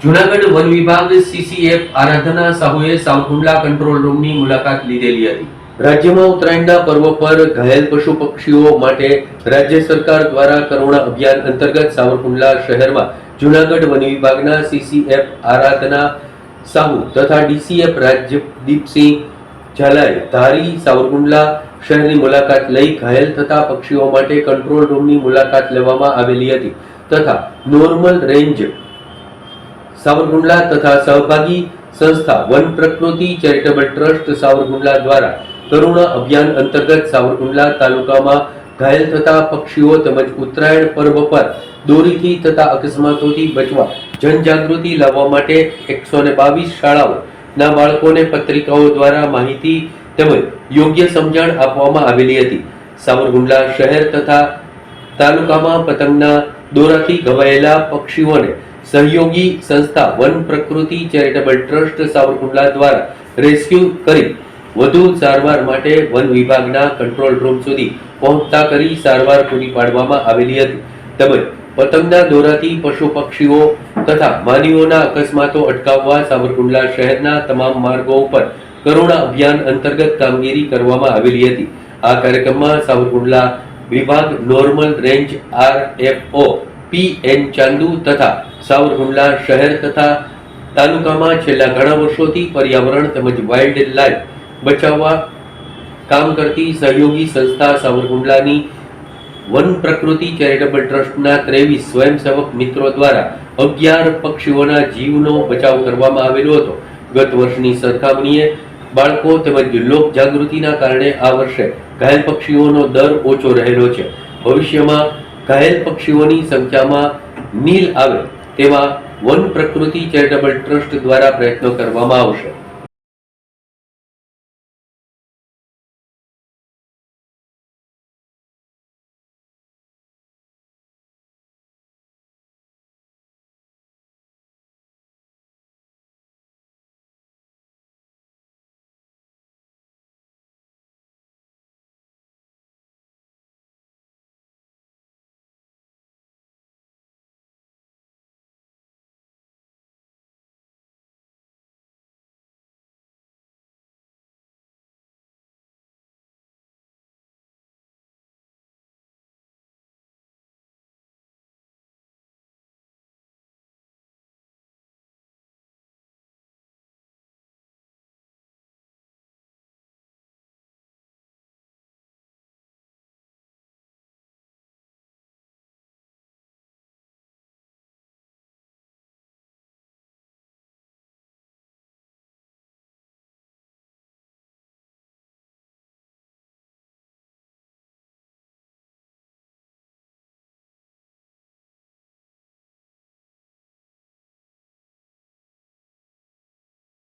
જુનાગઢ વન વિભાગ સીસીએફ આરાધના સાહુએ સાવકુંડલા કંટ્રોલ રૂમની મુલાકાત લીધેલી હતી. રાજ્યમાં ઉત્તરાયણના પર્વ પર ઘાયલ પશુ પક્ષીઓ માટે રાજ્ય સરકાર દ્વારા કરુણા અભિયાન અંતર્ગત સાવરકુંડલા શહેરમાં જુનાગઢ વન વિભાગના સીસીએફ આરાધના સાહુ તથા ડીસીએફ રાજદીપસિંહ ઝાલાએ ધારી સાવરકુંડલા શહેરની મુલાકાત લઈ ઘાયલ થતા પક્ષીઓ માટે કંટ્રોલ રૂમની મુલાકાત લેવામાં આવેલી હતી તથા નોર્મલ રેન્જ સાવરકુંડલા તથા સહભાગી સંસ્થા વન પ્રકૃતિ ચેરિટેબલ ટ્રસ્ટ સાવરકુંડલા દ્વારા કરુણા અભિયાન અંતર્ગત સાવરકુંડલા તાલુકામાં ઘાયલ થતા પક્ષીઓ તેમજ ઉત્તરાયણ પર્વ પર દોરીથી થતા અકસ્માતોથી બચવા જનજાગૃતિ લાવવા માટે એકસો ને બાવીસ શાળાઓના બાળકોને પત્રિકાઓ દ્વારા માહિતી તેમજ યોગ્ય સમજણ આપવામાં આવેલી હતી. સાવરકુંડલા શહેર તથા તાલુકામાં પતંગના દોરાથી ઘવાયેલા પક્ષીઓને સહયોગી સંસ્થા વન પ્રકૃતિ ચેરિટેબલ ટ્રસ્ટ સાવરકુંડલા દ્વારા રેસ્ક્યુ કરી વધુ સારવાર માટે વન વિભાગના કંટ્રોલ રૂમ સુધી પહોંચતા કરી સારવાર પૂરી પાડવામાં આવેલી હતી. તેમજ પતંગના દોરાથી પશુ પક્ષીઓ તથા માનવીઓના અકસ્માતો અટકાવવા સાવરકુંડલા શહેરના તમામ માર્ગો ઉપર કરુણા અભિયાન અંતર્ગત કામગીરી કરવામાં આવેલી હતી. આ કાર્યક્રમમાં સાવરકુંડલા વિભાગ normal range R F O P N Chandu તથા સાવરકુંડલા શહેર તથા તાલુકામાં છેલ્લા ઘણા વર્ષોથી પર્યાવરણ તેમજ વાઇલ્ડ લાઇફ બચાવવા કામ કરતી સહયોગી સંસ્થા સાવરકુંડલાની વન પ્રકૃતિ ચેરિટેબલ ટ્રસ્ટના ત્રેવીસ સ્વયંસેવક મિત્રો દ્વારા અગિયાર પક્ષીઓના જીવનો બચાવ કરવામાં આવેલો હતો. ગત વર્ષની સરખામણીએ બાળકો તેમજ લોક જાગૃતિના કારણે આ વર્ષે ઘાયલ પક્ષીઓનો દર ઓછો રહેલો છે. ભવિષ્યમાં ઘાયલ પક્ષીઓની સંખ્યામાં નીલ આવે તેવા વન પ્રકૃતિ ચેરિટેબલ ટ્રસ્ટ દ્વારા પ્રયત્નો કરવામાં આવશે.